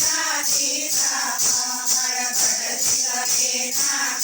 બેટા બેટા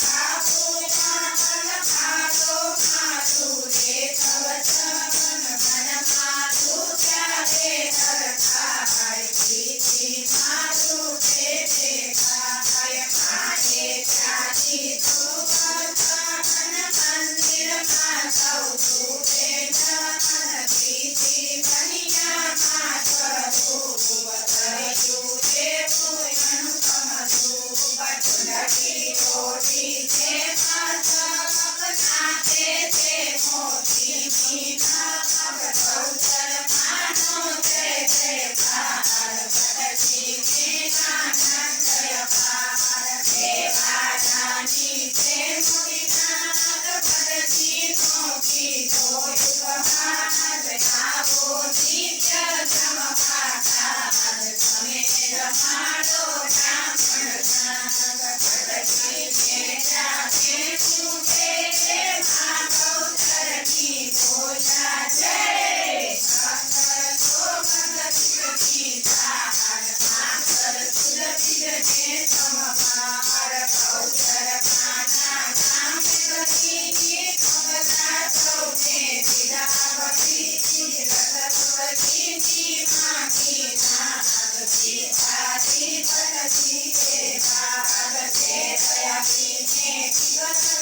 time, slow it down, turn it down. Trust